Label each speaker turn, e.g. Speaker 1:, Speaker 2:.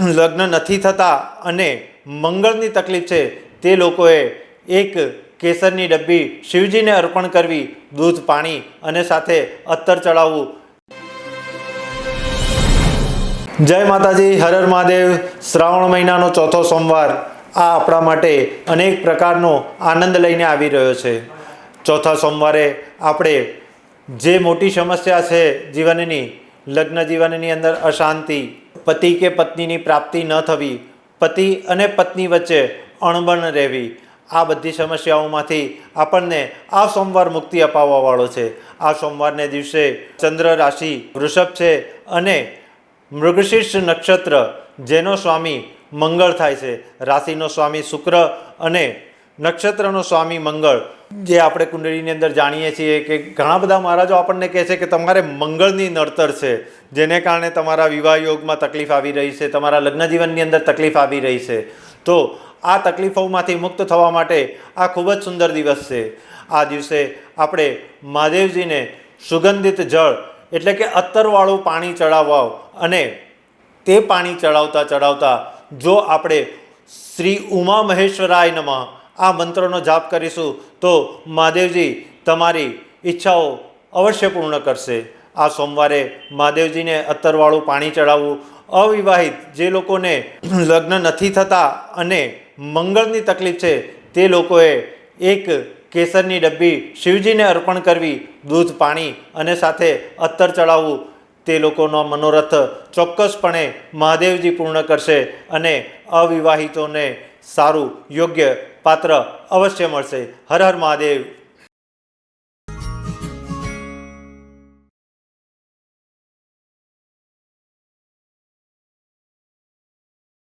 Speaker 1: લગ્ન નથી થતા અને મંગળની તકલીફ છે, તે લોકોએ એક કેસરની ડબ્બી શિવજીને અર્પણ કરવી, દૂધ, પાણી અને સાથે અત્તર ચડાવવું. જય માતાજી, હર હર મહાદેવ, શ્રાવણ મહિનાનો ચોથો સોમવાર. આ આપણા માટે અનેક પ્રકારનો આનંદ લઈને આવી રહ્યો છે. ચોથા સોમવારે આપણે જે મોટી સમસ્યા છે જીવનની લગ્ન જીવનની અંદર અશાંતિ, પતિ કે પત્નીની પ્રાપ્તિ ન થવી, પતિ અને પત્ની વચ્ચે અણબણ રહેવી, આ બધી સમસ્યાઓમાંથી આપણને આ સોમવાર મુક્તિ અપાવવાવાળો છે. આ સોમવારને દિવસે ચંદ્ર રાશિ વૃષભ છે અને મૃગશીર્ષ નક્ષત્ર, જેનો સ્વામી મંગળ થાય છે. રાશિનો સ્વામી શુક્ર અને નક્ષત્રનો સ્વામી મંગળ જે આપણે કુંડળીની અંદર જાણીએ છીએ કે ઘણા બધા મહારાજો આપણને કહે છે કે તમારે મંગળની નડતર છે, જેને કારણે તમારા વિવાહ યોગમાં તકલીફ આવી રહી છે, તમારા લગ્ન જીવનની અંદર તકલીફ આવી રહી છે. તો આ તકલીફોમાંથી મુક્ત થવા માટે આ ખૂબ જ સુંદર દિવસ છે. આ દિવસે આપણે મહાદેવજીને સુગંધિત જળ, એટલે કે અત્તરવાળું પાણી ચડાવવા અને તે પાણી ચડાવતા ચડાવતા જો આપણે શ્રી ઉમા મહેશ્વરાય નમઃ આ મંત્રનો જાપ કરીશું તો મહાદેવજી તમારી ઈચ્છાઓ અવશ્ય પૂર્ણ કરશે. આ સોમવારે મહાદેવજીને અત્તરવાળું પાણી ચડાવવું અવિવાહિત. જે લોકોને લગ્ન નથી થતા અને મંગળની તકલીફ છે, તે લોકોએ એક કેસરની ડબ્બી શિવજીને અર્પણ કરવી, દૂધ, પાણી અને સાથે અત્તર ચડાવવું, તે લોકોનો મનોરથ ચોક્કસપણે મહાદેવજી પૂર્ણ કરશે અને અવિવાહિતોને સારું યોગ્ય પાત્ર અવશ્ય મળશે. હર હર મહાદેવ.